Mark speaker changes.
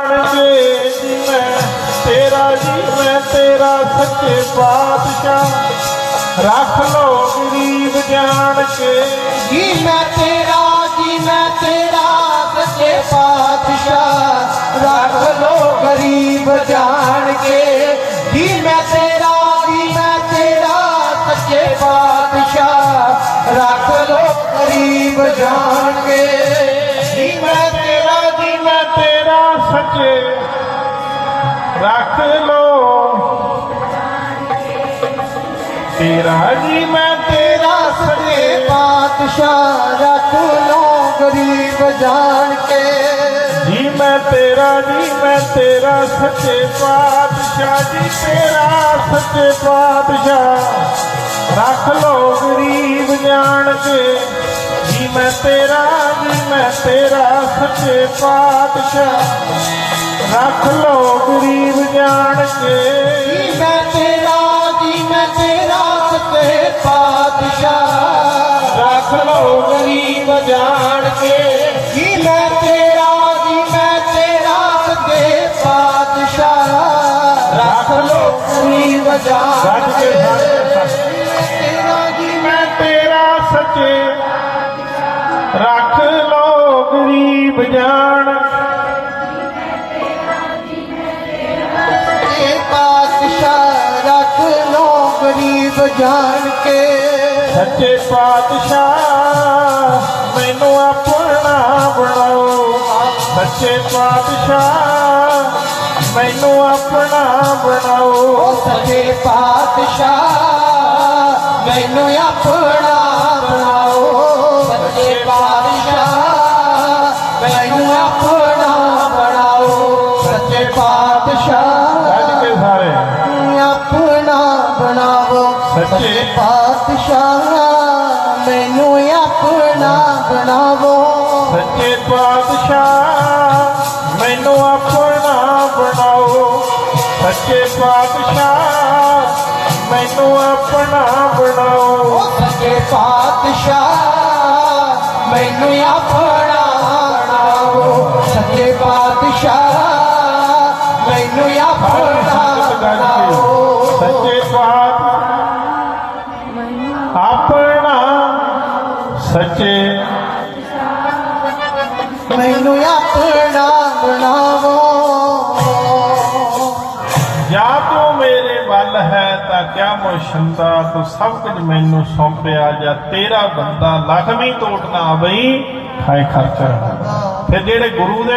Speaker 1: ਕੇ ਜੀ ਮੈਂ ਤੇਰਾ ਜੀ ਮੈਂ ਤੇਰਾ ਸੱਚੇ ਪਾਤਸ਼ਾਹ ਰੱਖ ਲੋ ਗਰੀਬ ਜਾਣ ਕੇ
Speaker 2: ਜੀ ਮੈਂ ਤੇਰਾ ਜੀ ਮੈਂ ਤੇਰਾ ਸੱਚੇ ਪਾਤਸ਼ਾਹ ਰੱਖ ਲੋ ਗਰੀਬ ਜਾਣ ਕੇ ਜੀ ਮੈਂ ਤੇਰਾ ਜੀ ਮੈਂ ਤੇਰਾ ਸੱਚੇ ਪਾਤਸ਼ਾਹ ਰੱਖ
Speaker 1: ਸੱਚੇ ਰੱਖ ਲੋ ਤੇਰਾ ਜੀ, ਮੈਂ ਤੇਰਾ
Speaker 2: ਸੱਚੇ
Speaker 1: ਸੱਚੇ
Speaker 2: ਪਾਤਸ਼ਾਹ ਰੱਖ ਲੋ ਗਰੀਬ ਜਾਣ ਕੇ।
Speaker 1: ਜੀ, ਮੈਂ ਤੇਰਾ ਜੀ, ਮੈਂ ਤੇਰਾ ਸੱਚੇ ਪਾਤਸ਼ਾਹ, ਜੀ, ਤੇਰਾ ਸੱਚੇ ਪਾਤਸ਼ਾਹ। ਰੱਖ ਲੋ ਗਰੀਬ ਜਾਣ ਕੇ। ਜੀ, ਮੈਂ ਤੇਰਾ ਜੀ, ਮੈਂ ਤੇਰਾ ਸੱਚੇ ਪਾਤਸ਼ਾਹ ਰੱਖ ਲੋ ਗਰੀਬ ਜਾਣ ਕੇ।
Speaker 2: ਮੈਂ ਤੇਰਾ ਜੀ ਮੈਂ ਤੇਰਾ ਸੱਚੇ ਪਾਤਸ਼ਾਹ। ਰੱਖ ਲੋ ਗਰੀਬ ਜਾਣ ਕੇ। ਜੀ ਮੈਂ ਤੇਰਾ ਜੀ ਮੈਂ ਤੇਰਾ ਸੱਚੇ ਪਾਤਸ਼ਾਹ। ਰੱਖ ਲੋ ਗਰੀਬ ਜਾਣ
Speaker 1: ਕੇ ਗਰੀਬ ਜਾਣ
Speaker 2: ਪਾਤਸ਼ਾਹ ਰੱਖ ਲੋ ਗਰੀਬ ਜਾਣ ਕੇ।
Speaker 1: ਸੱਚੇ ਪਾਤਸ਼ਾਹ ਮੈਨੂੰ ਆਪਣਾ ਬਣਾਓ। ਸੱਚੇ ਪਾਤਸ਼ਾਹ ਮੈਨੂੰ ਆਪਣਾ ਬਣਾਓ।
Speaker 2: ਸੱਚੇ ਪਾਤਸ਼ਾਹ ਮੈਨੂੰ ਆਪਣਾ ਆਪਣਾ ਬਣਾਓ ਸੱਚੇ ਪਾਤਸ਼ਾਹ ਮੈਨੂੰ ਆਪਣਾ ਬਣਾਓ
Speaker 1: ਸੱਚੇ ਪਾਤਸ਼ਾਹ ਮੈਨੂੰ ਆਪਣਾ ਬਣਾਓ। ਸੱਚੇ ਪਾਤਸ਼ਾਹ ਮੈਨੂੰ ਆਪਣਾ ਬਣਾਓ।
Speaker 2: ਸੱਚੇ ਪਾਤਸ਼ਾਹ ਮੈਨੂੰ ਆਪਣਾ ਬਣਾਓ। ਸੱਚੇ ਪਾਤਸ਼ਾਹ ਮੈਨੂੰ ਆਪਣਾ
Speaker 1: ਸੱਚੇ ਪਾਤ ਆਪਣਾ ਸੱਚੇ
Speaker 2: ਮੈਨੂੰ ਆਪਣਾ ਬਣਾਵੋ।
Speaker 1: ਜਾਂ ਤੂੰ ਮੇਰੇ ਵੱਲ ਹੈ ਤਾਂ ਕਿਆ ਮੁਸ਼ੰਦਾ ਤੂੰ ਸਭ ਕੁਝ ਮੈਨੂੰ ਸੌਂਪਿਆ ਜਾਂ ਤੇਰਾ ਬੰਦਾ ਲਖਮੀ ਟੋਟ ਨਾ ਆਵਈ ਖਾਏ ਖਰਚਾ। ਫਿਰ ਜਿਹੜੇ ਗੁਰੂ ਦੇ